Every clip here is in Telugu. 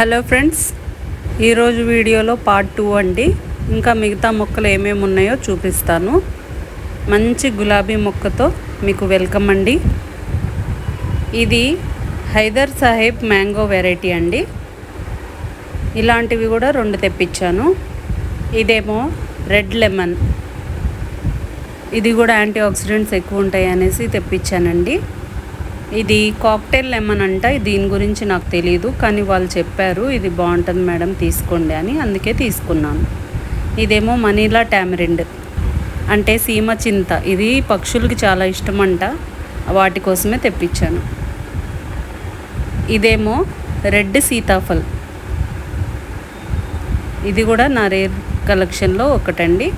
హలో ఫ్రెండ్స్ ఈరోజు వీడియోలో పార్ట్ టూ అండి. ఇంకా మిగతా మొక్కలు ఏమేమి ఉన్నాయో చూపిస్తాను. మంచి గులాబీ మొక్కతో మీకు వెల్కమ్ అండి. ఇది హైదర్ సాహెబ్ మ్యాంగో వెరైటీ అండి. ఇలాంటివి కూడా రెండు తెప్పించాను. ఇదేమో రెడ్ లెమన్. ఇది కూడా యాంటీ ఆక్సిడెంట్స్ ఎక్కువ ఉంటాయి అనేసి తెప్పించానండి. ఇది కాక్టైల్ లెమన్ అంట. దీని గురించి నాకు తెలియదు కానీ వాళ్ళు చెప్పారు ఇది బాగుంటుంది మేడం తీసుకోండి అని. అందుకే తీసుకున్నాను. ఇదేమో మనీలా టామరిండ్ అంటే సీమ చింత. ఇది పక్షులకి చాలా ఇష్టం అంట వాటి కోసమే తెప్పించాను. ఇదేమో రెడ్ సీతాఫల్. ఇది కూడా నా రేర్ కలెక్షన్లో ఒకటండి.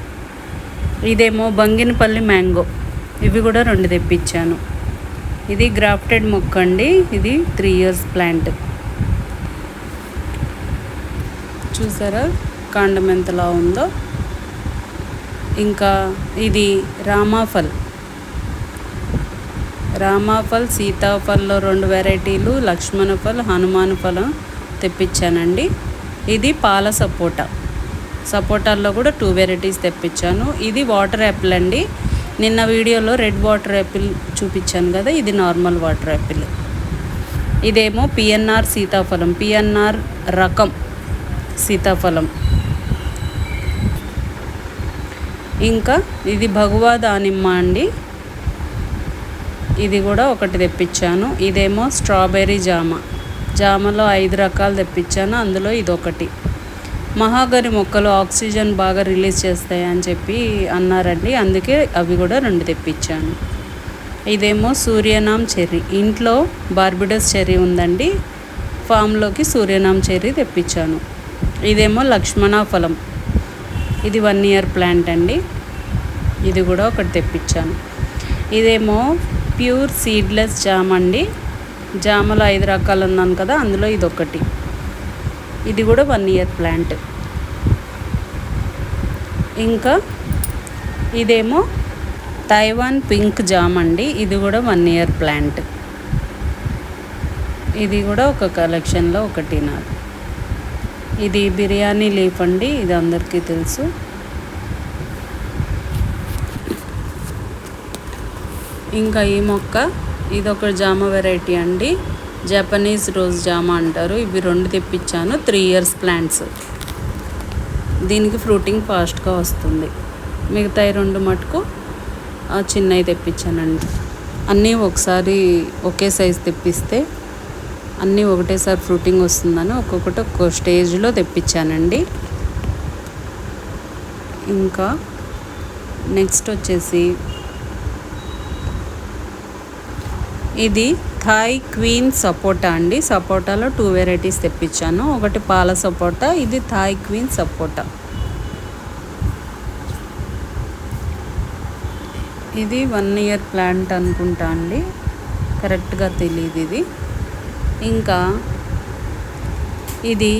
ఇదేమో బంగినపల్లి మ్యాంగో. ఇవి కూడా రెండు తెప్పించాను. ఇది గ్రాఫ్టెడ్ మొక్క అండి. ఇది త్రీ ఇయర్స్ ప్లాంట్. చూసారా? కాండం ఎంతలా ఉందో. ఇంకా ఇది రామాఫల్. రామాఫల్ సీతాఫల్లో రెండు వెరైటీలు లక్ష్మణ ఫల్ హనుమాన్ ఫలం తెప్పించానండి. ఇది పాల సపోటా. సపోటాల్లో కూడా టూ వెరైటీస్ తెప్పించాను. ఇది వాటర్ యాపిల్ అండి. నిన్న వీడియోలో రెడ్ వాటర్ యాపిల్ చూపించాను కదా ఇది నార్మల్ వాటర్ యాపిల్. ఇదేమో పిఎన్ఆర్ సీతాఫలం పిఎన్ఆర్ రకం సీతాఫలం. ఇంకా ఇది భగవా దానిమ్మ అండి. ఇది కూడా ఒకటి తెప్పించాను. ఇదేమో స్ట్రాబెర్రీ జామ. జామలో ఐదు రకాలు తెప్పించాను అందులో ఇది మహాగరి మొక్కలు ఆక్సిజన్ బాగా రిలీజ్ చేస్తాయి అని చెప్పి అన్నారండి. అందుకే అవి కూడా రెండు తెప్పించాను. ఇదేమో సూర్యనామ్ చెర్రీ. ఇంట్లో బార్బిడస్ చెర్రీ ఉందండి. ఫామ్లోకి సూర్యనామ్ చెర్రీ తెప్పించాను. ఇదేమో లక్ష్మణ ఫలం. ఇది వన్ ఇయర్ ప్లాంట్ అండి. ఇది కూడా ఒకటి తెప్పించాను. ఇదేమో ప్యూర్ సీడ్లెస్ జామ్ అండి. జామలో ఐదు రకాలు ఉన్నాను కదా అందులో ఇది ఒకటి ఇది కూడా వన్ ఇయర్ ప్లాంట్. ఇంకా ఇదేమో తైవాన్ పింక్ జామ్ అండి. ఇది కూడా వన్ ఇయర్ ప్లాంట్. ఇది కూడా ఒక కలెక్షన్లో ఒకటి నాకు ఇది బిర్యానీ లీఫ్ అండి ఇది అందరికీ తెలుసు. ఇంకా ఈ మొక్క ఇది ఒక జామ వెరైటీ అండి. జపనీస్ రోజ్ జామ అంటారు. ఇవి రెండు తెప్పించాను. త్రీ ఇయర్స్ ప్లాంట్స్ దీనికి ఫ్రూటింగ్ ఫాస్ట్గా వస్తుంది. మిగతా రెండు మటుకు చిన్నవి తెప్పించానండి. అన్నీ ఒకసారి ఒకే సైజ్ తెప్పిస్తే అన్నీ ఒకటేసారి ఫ్రూటింగ్ వస్తుందని ఒక్కొక్కటి ఒక్కో స్టేజ్లో తెప్పించానండి. ఇంకా నెక్స్ట్ వచ్చేసి ఇది థాయ్ క్వీన్ సపోటా అండి. సపోటాలో టూ వెరైటీస్ తెప్పించాను. ఒకటి పాల సపోటా ఇది థాయ్ క్వీన్ సపోటా. ఇది వన్ ఇయర్ ప్లాంట్ అనుకుంటా అండి. కరెక్ట్గా తెలియదు ఇది. ఇంకా ఇది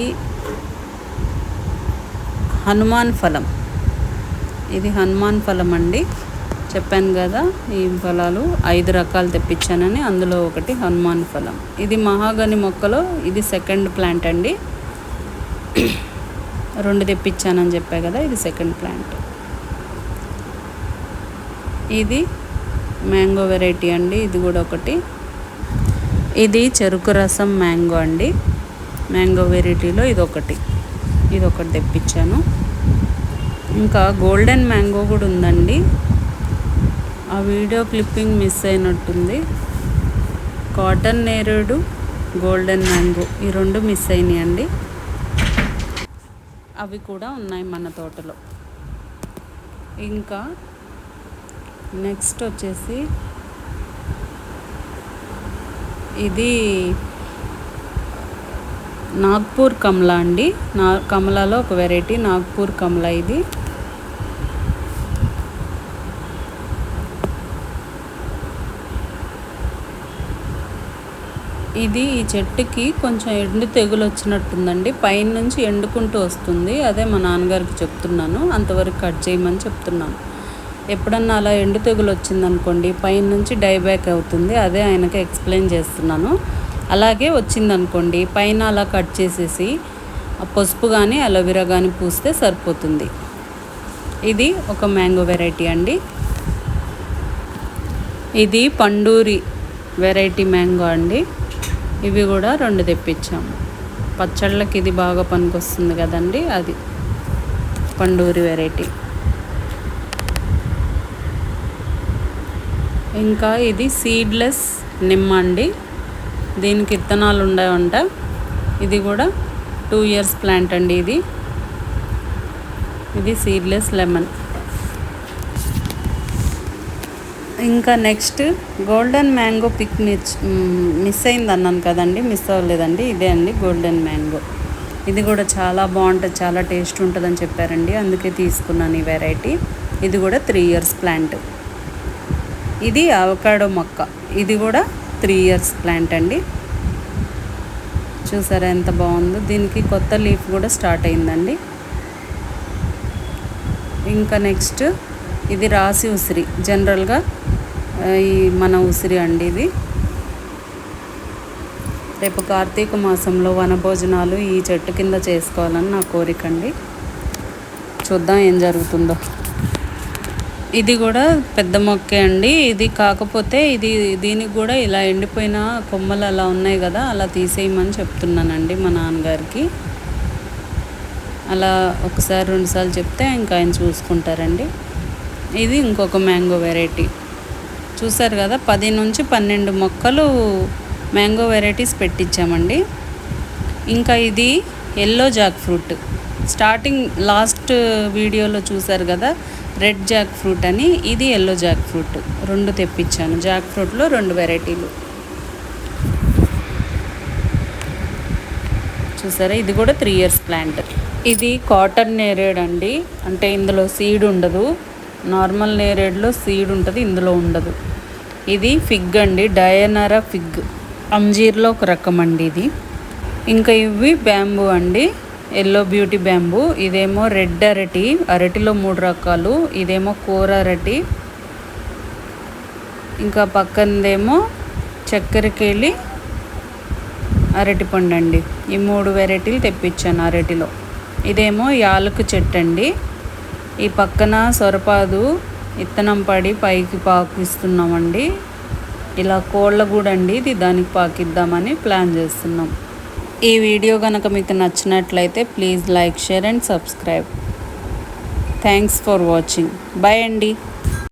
హనుమాన్ ఫలం. ఇది హనుమాన్ ఫలం అండి. చెప్పాను కదా ఈ ఫలాలు ఐదు రకాలు తెప్పించానని అందులో ఒకటి హనుమాన్ ఫలం. ఇది మహాగని మొక్కలో ఇది సెకండ్ ప్లాంట్ అండి. రెండు తెప్పించానని చెప్పా కదా ఇది సెకండ్ ప్లాంట్ ఇది మ్యాంగో వెరైటీ అండి ఇది కూడా ఒకటి. ఇది చెరుకు రసం మ్యాంగో అండి. మ్యాంగో వెరైటీలో ఇది ఒకటి. ఇది ఒకటి తెప్పించాను. ఇంకా గోల్డెన్ మ్యాంగో కూడా ఉందండి. ఆ వీడియో క్లిప్పింగ్ మిస్ అయినట్టుంది. కాటన్ నేరేడు గోల్డెన్ మ్యాంగో ఈ రెండు మిస్ అయినాయండి. అవి కూడా ఉన్నాయి మన తోటలో. ఇంకా నెక్స్ట్ వచ్చేసి ఇది నాగ్పూర్ కమలా అండి. నా కమలాలో ఒక వెరైటీ నాగ్పూర్ కమలా ఇది. ఇది ఈ చెట్టుకి కొంచెం ఎండు తెగులు వచ్చినట్టుందండి. పైన నుంచి ఎండుకుంటూ వస్తుంది. అదే మా నాన్నగారికి చెప్తున్నాను. అంతవరకు కట్ చేయమని చెప్తున్నాను. ఎప్పుడన్నా అలా ఎండు తెగులు వచ్చిందనుకోండి పైన నుంచి డైబ్యాక్ అవుతుంది. అదే ఆయనకి ఎక్స్ప్లెయిన్ చేస్తున్నాను. అలాగే వచ్చిందనుకోండి పైన అలా కట్ చేసేసి పసుపు కానీ అలోవెరా కానీ పూస్తే సరిపోతుంది. ఇది ఒక మ్యాంగో వెరైటీ అండి. ఇది పండూరి వెరైటీ మ్యాంగో అండి. ఇవి కూడా రెండు తెప్పించాము. పచ్చళ్ళకి ఇది బాగా పనికొస్తుంది కదండి అది. పండూరి వెరైటీ. ఇంకా ఇది సీడ్లెస్ నిమ్మ అండి. దీనికి ఇత్తనాలు ఉండవంట. ఇది కూడా టూ ఇయర్స్ ప్లాంట్ అండి ఇది. ఇది సీడ్లెస్ లెమన్. ఇంకా next golden mango pic miss miss అయింది అన్నాను కదండి మిస్ అవ్వలేదండి. ఇదే అండి గోల్డెన్ మ్యాంగో. ఇది కూడా చాలా బాగుంటుంది చాలా టేస్ట్ ఉంటుందని చెప్పారండి. అందుకే తీసుకున్నాను ఈ వెరైటీ. ఇది కూడా త్రీ ఇయర్స్ ప్లాంట్. ఇది అవకాడో మొక్క. ఇది కూడా త్రీ ఇయర్స్ ప్లాంట్ అండి. చూసారా ఎంత బాగుందో. దీనికి కొత్త లీఫ్ కూడా స్టార్ట్ అయిందండి. ఇంకా నెక్స్ట్ ఇది రాసి ఉసిరి. జనరల్గా ఈ మన ఉసిరి అండి ఇది. రేపు కార్తీక మాసంలో వనభోజనాలు ఈ చెట్టు కింద చేసుకోవాలని నా కోరిక అండి. చూద్దాం ఏం జరుగుతుందో. ఇది కూడా పెద్ద మొక్కే అండి. ఇది కాకపోతే ఇది దీనికి కూడా ఇలా ఎండిపోయిన కొమ్మలు అలా ఉన్నాయి కదా అలా తీసేయమని చెప్తున్నానండి మా నాన్నగారికి. అలా ఒకసారి రెండుసార్లు చెప్తే ఇంకా ఆయన చూసుకుంటారండి. ఇది ఇంకొక మ్యాంగో వెరైటీ. చూసారు కదా పది నుంచి పన్నెండు మొక్కలు మ్యాంగో వెరైటీస్ పెట్టించామండి. ఇంకా ఇది yellow jackfruit. Starting last వీడియోలో చూసారు కదా రెడ్ జాక్ ఫ్రూట్ అని ఇది ఎల్లో జాక్ ఫ్రూట్. రెండు తెప్పించాను జాక్ ఫ్రూట్లో రెండు వెరైటీలు. చూసారా ఇది కూడా త్రీ ఇయర్స్ ప్లాంట్. ఇది కాటన్ నేరేడ్ అండి అంటే ఇందులో సీడ్ ఉండదు. నార్మల్ నేరేడ్లో సీడ్ ఉంటుంది ఇందులో ఉండదు. ఇది ఫిగ్ అండి డయనరా ఫిగ్. అంజీర్లో ఒక రకం అండి ఇది. ఇంకా ఇవి బ్యాంబూ అండి ఎల్లో బ్యూటీ బ్యాంబూ. ఇదేమో రెడ్ అరటి అరటిలో మూడు రకాలు. ఇదేమో కూర అరటి. ఇంకా పక్కనదేమో చక్కెరకేళి అరటిపండు అండి. ఈ మూడు వెరైటీలు తెప్పించాను అరటిలో. ఇదేమో యాలకు చెట్టు అండి. ఈ పక్కన సొరపాదు ఇత్తనం పడి పైకి పాకిస్తున్నామండి. ఇలా కోళ్ళ అండి ఇది దానికి పాకిద్దామని ప్లాన్ చేస్తున్నాం. ఈ వీడియో కనుక మీకు నచ్చినట్లయితే please like share and subscribe. Thanks for watching. Bye అండి.